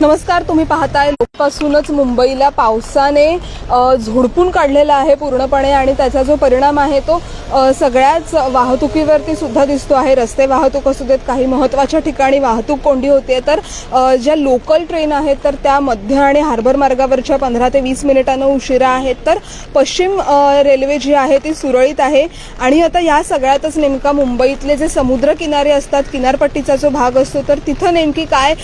नमस्कार तुम्ही पाहताय लोकपासूनच मुंबईला. पावसाने झोडपून काढलेला आहे पूर्णपणे आणि त्याचा जो परिणाम आहे तो सगळ्याच वाहतुकीवरती सुद्धा दिसतो आहे. रस्ते वाहतूक असू देत काही महत्त्वाच्या ठिकाणी वाहतूक कोंडी होते तर ज्या लोकल ट्रेन आहेत तर त्या मध्य आणि हार्बर मार्गावरच्या पंधरा ते वीस मिनिटांनं उशिरा आहेत. तर पश्चिम रेल्वे जी आहे ती सुरळीत आहे. आणि आता या सगळ्यातच नेमका मुंबईतले जे समुद्र किनारे असतात किनारपट्टीचा जो भाग असतो तर तिथं नेमकी काय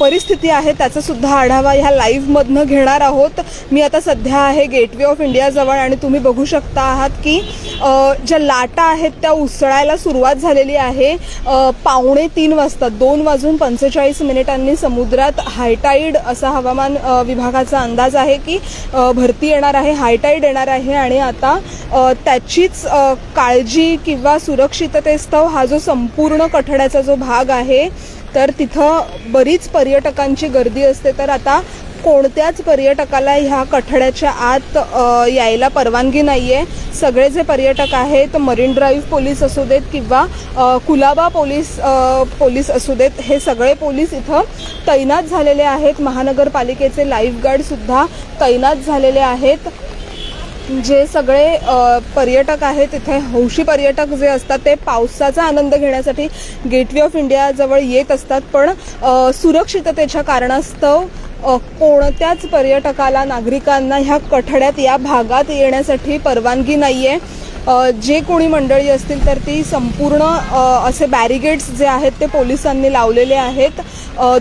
परिस्थिती आहे आहे त्याचासुद्धा आढावा ह्या लाईव्हमधनं घेणार आहोत. मी आता सध्या आहे गेटवे ऑफ इंडियाजवळ आणि तुम्ही बघू शकता आहात की ज्या लाटा आहेत त्या उसळायला सुरुवात झालेली आहे. पावणे तीन वाजता दोन वाजून पंचेचाळीस मिनिटांनी समुद्रात हायटाईड असा हवामान विभागाचा अंदाज आहे की भरती येणार आहे हायटाईड येणार आहे आणि आता त्याचीच काळजी किंवा सुरक्षिततेस्तव हा जो संपूर्ण कठड्याचा जो भाग आहे तर तिथं बरीच पर्यटकांची गर्दी असते. तर आता कोणत्याच पर्यटकाला ह्या कठड्याच्या आत यायला परवानगी नाही आहे सगळे जे पर्यटक आहेत मरीन ड्राईव्ह पोलीस असू देत किंवा कुलाबा पोलीस पोलीस असू देत हे सगळे पोलीस इथं तैनात झालेले आहेत. महानगरपालिकेचे लाईफगार्डसुद्धा तैनात झालेले आहेत. जे सगळे पर्यटक आहेत तिथे हौशी पर्यटक जे असतात ते पावसाचा आनंद घेण्यासाठी गेटवे ऑफ इंडियाजवळ येत असतात. पण सुरक्षिततेच्या कारणास्तव कोणत्याच पर्यटकाला नागरिकांना ह्या कठड्यात या भागात येण्यासाठी परवानगी नाही आहे जे कोणी मंडळी असतील तर ती संपूर्ण असे बॅरिगेड्स जे आहेत ते पोलिसांनी लावलेले आहेत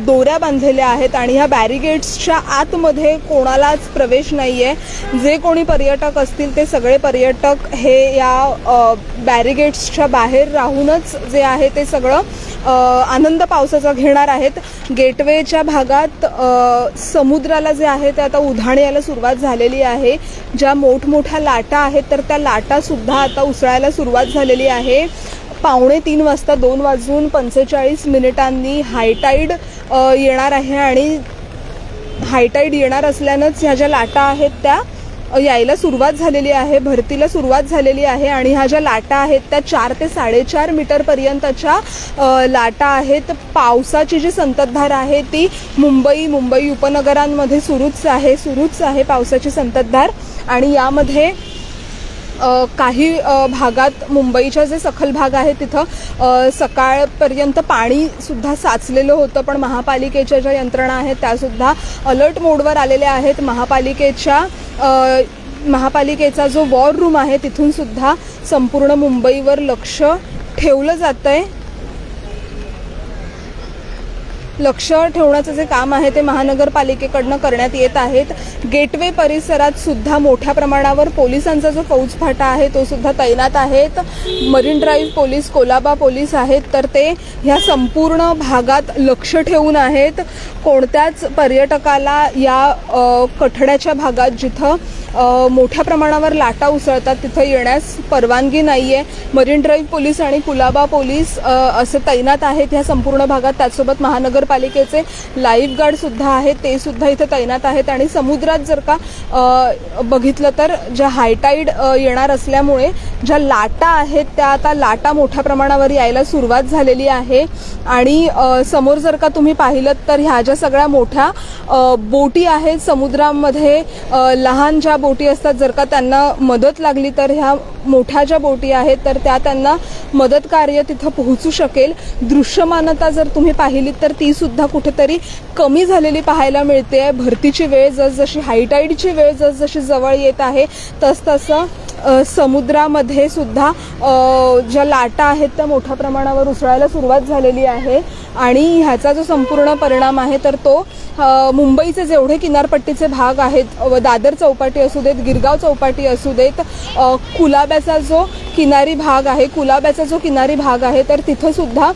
दोऱ्या बांधलेल्या आहेत आणि ह्या बॅरिगेड्सच्या आतमध्ये कोणालाच प्रवेश नाही आहे जे कोणी पर्यटक असतील ते सगळे पर्यटक हे या बॅरिगेट्सच्या बॅरिगेड्सच्या बाहेर राहूनच जे आहे ते सगळं आनंद पावसाचा घेणार आहेत. गेटवेच्या भागात समुद्राला जे आहे ते आता उधाण यायला सुरुवात झालेली आहे. ज्या मोठमोठ्या लाटा आहेत तर त्या लाटासुद्धा आता उसळायला सुरुवात झालेली आहे. पावणे तीन वाजता दोन वाजून पंचेचाळीस मिनिटांनी हायटाईड येणार आहे आणि हायटाईड येणार असल्यानंच ह्या ज्या लाटा आहेत त्या यायला सुरुवात झालेली आहे भरतीला सुरुवात झालेली आहे आणि ह्या ज्या लाटा आहेत त्या चार ते साडेचार मीटरपर्यंतच्या लाटा आहेत. पावसाची जी संततधार आहे ती मुंबई मुंबई उपनगरांमध्ये सुरूच आहे सुरूच आहे पावसाची संततधार. आणि यामध्ये काही भागात मुंबईच्या जे सखल भाग आहे तिथं सकाळपर्यंत पाणीसुद्धा साचलेलं होतं पण महापालिकेच्या ज्या यंत्रणा आहेत त्यासुद्धा अलर्ट मोडवर आलेल्या आहेत. महापालिकेच्या महापालिकेचा जो वॉर रूम आहे तिथूनसुद्धा संपूर्ण मुंबईवर लक्ष ठेवलं जातं आहे लक्ष ठेवण्याचं जे काम आहे ते महानगरपालिकेकडनं करण्यात येत आहेत. गेटवे परिसरात सुद्धा मोठ्या प्रमाणावर पोलिसांचा जो फौजफाटा आहे तो सुद्धा तैनात आहेत. Marine drive police Colaba police आहेत. तर ते ह्या संपूर्ण भागात लक्ष ठेवून आहेत. कोणत्याच पर्यटकाला या कठड्याच्या भागात जिथं मोठ्या प्रमाणावर लाटा उसळतात तिथं येण्यास परवानगी नाही आहे मरीन ड्राईव्ह पोलीस आणि कुलाबा पोलीस असे तैनात आहेत. ह्या संपूर्ण भागात त्याचसोबत महानगरपालिकेचे लाईफ गार्डसुद्धा आहेत ते सुद्धा इथे तैनात आहेत. आणि समुद्रात जर का बघितलं तर ज्या हायटाईड येणार असल्यामुळे ज्या लाटा आहेत त्या आता लाटा मोठ्या प्रमाणावर यायला सुरुवात झालेली आहे. आणि समोर जर का तुम्ही पाहिलं तर ह्या ज्या सगळ्या मोठ्या बोटी आहेत समुद्रामध्ये लहान ज्या बोटी असतात जर का त्यांना मदत लागली तर ह्या मोठ्या ज्या बोटी आहेत तर त्या त्यांना मदत कार्य तिथं पोहोचू शकेल. दृश्यमानता जर तुम्ही पाहिली तर ती सुद्धा कुठेतरी कमी झालेली पाहायला मिळते भरतीची वेळ जसजशी हायटाईडची वेळ जसजशी जवळ येत आहे तसतसं समुद्रामध्ये सुद्धा ज्या लाटा आहेत त्या मोठ्या प्रमाणावर उसळायला सुरुवात झालेली आहे. आणि ह्याचा जो संपूर्ण परिणाम आहे तर तो मुंबईचे जेवढे किनारपट्टीचे भाग आहेत व दादर चौपाटी असू देत गिरगाव चौपाटी असू देत कुलाब्याचा जो किनारी भाग आहे कुलाब्याचा जो किनारी भाग आहे तर तिथंसुद्धा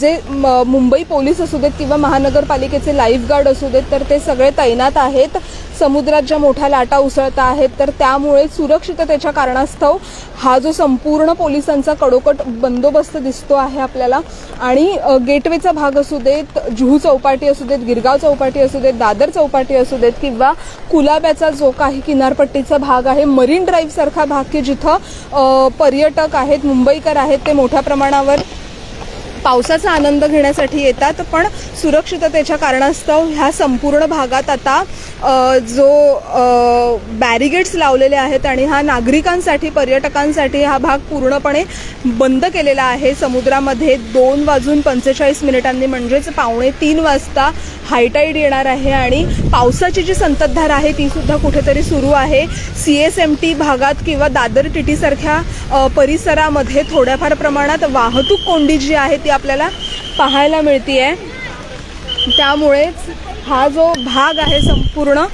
जे म- मुंबई पोलीस असू देत किंवा महानगरपालिकेचे लाईफगार्ड असू देत तर ते सगळे तैनात आहेत. समुद्रात ज्या मोठ्या लाटा उसळत आहेत तर त्यामुळे सुरक्षिततेच्या कारणास्तव हा जो संपूर्ण पोलिसांचा कडोकट बंदोबस्त दिसतो आहे आपल्याला. आणि गेटवेचा भाग असू देत जुहू चौपाटी असू देत गिरगाव चौपाटी असू देत दादर चौपाटी असू देत किंवा कुलाब्याचा जो काही किनारपट्टीचा भाग आहे मरीन ड्राईव्हसारखा भाग की जिथं पर्यटक आहेत मुंबईकर आहेत ते मोठ्या प्रमाणावर पावसाचा आनंद घेण्यासाठी येतात पण सुरक्षिततेच्या कारणास्तव ह्या संपूर्ण भागात आता जो बॅरिगेड्स लावलेले आहेत आणि हा नागरिकांसाठी पर्यटकांसाठी हा भाग पूर्णपणे बंद केलेला आहे. समुद्रामध्ये दोन वाजून पंचेचाळीस मिनिटांनी म्हणजेच पावणे तीन वाजता हायटाईड येणार आहे आणि पावसाची जी संततधार आहे ती सुद्धा कुठेतरी सुरू आहे. सी एस एम टी भागात किंवा दादर टी टीसारख्या परिसरामध्ये थोड्याफार प्रमाणात वाहतूक कोंडी जी आहे ती आपल्याला पाहायला मिळते आहे त्यामुळेच हा जो भाग आहे संपूर्ण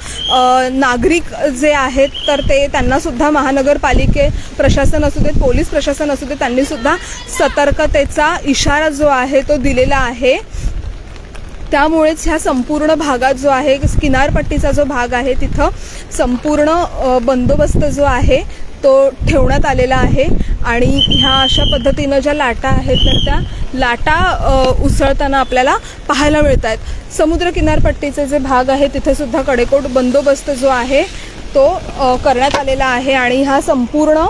नागरिक जे आहेत तर ते त्यांनासुद्धा महानगरपालिके प्रशासन असू देत पोलीस प्रशासन असू देत त्यांनीसुद्धा सतर्कतेचा इशारा जो आहे तो दिलेला आहे. त्यामुळेच ह्या संपूर्ण भागात जो आहे किनारपट्टीचा जो भाग आहे तिथं संपूर्ण बंदोबस्त जो आहे तो ठेवण्यात आलेला आहे. आणि ह्या अशा पद्धतीनं ज्या लाटा आहेत तर त्या लाटा उसळताना आपल्याला पाहायला मिळत आहेत समुद्र किनारपट्टीचे जे भाग आहे तिथे सुद्धा कडेकोट बंदोबस्त जो आहे तो करण्यात आलेला आहे आणि हा संपूर्ण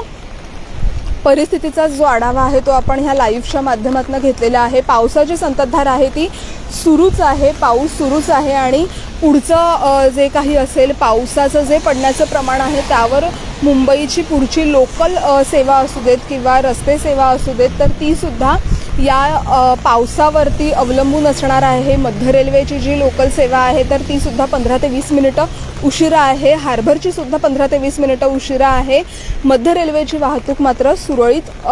परिस्थितीचा जो आढावा आहे तो आपण ह्या लाईव्हच्या माध्यमातून घेतलेला आहे. पावसाची संततधार आहे ती सुरूच आहे पाऊस सुरूच आहे आणि पुढचं जे काही असेल पावसाचं जे पडण्याचं प्रमाण आहे त्यावर मुंबईची पुढची लोकल सेवा असू देत किंवा रस्ते सेवा असू देत तर ती सुद्धा या पावसावरती अवलंबून असणार आहे मध्य रेल्वेची जी लोकल सेवा आहे तर ती सुद्धा पंधरा ते वीस मिनिटं उशिरा आहे. हार्बरची सुद्धा पंधरा ते वीस मिनिटं उशिरा आहे. मध्य रेल्वेची वाहतूक मात्र सुरळीत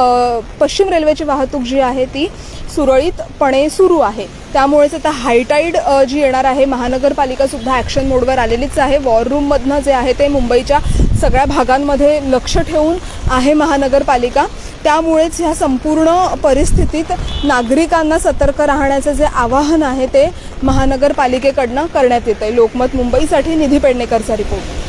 पश्चिम रेल्वेची वाहतूक जी आहे ती सुरळीतपणे सुरू आहे. त्यामुळेच आता हायटाईड जी येणार आहे महानगरपालिकासुद्धा ॲक्शन मोडवर आलेलीच आहे. वॉर रूममधनं जे आहे ते मुंबईच्या सगळ्या भागांमध्ये लक्ष ठेवून आहे महानगरपालिका. त्यामुळेच ह्या संपूर्ण परिस्थितीत नागरिकांना सतर्क राहण्याचं जे आवाहन आहे ते महानगरपालिकेकडनं करण्यात येतं आहे लोकमत मुंबईसाठी निधी पेडणेकरचा रिपोर्ट.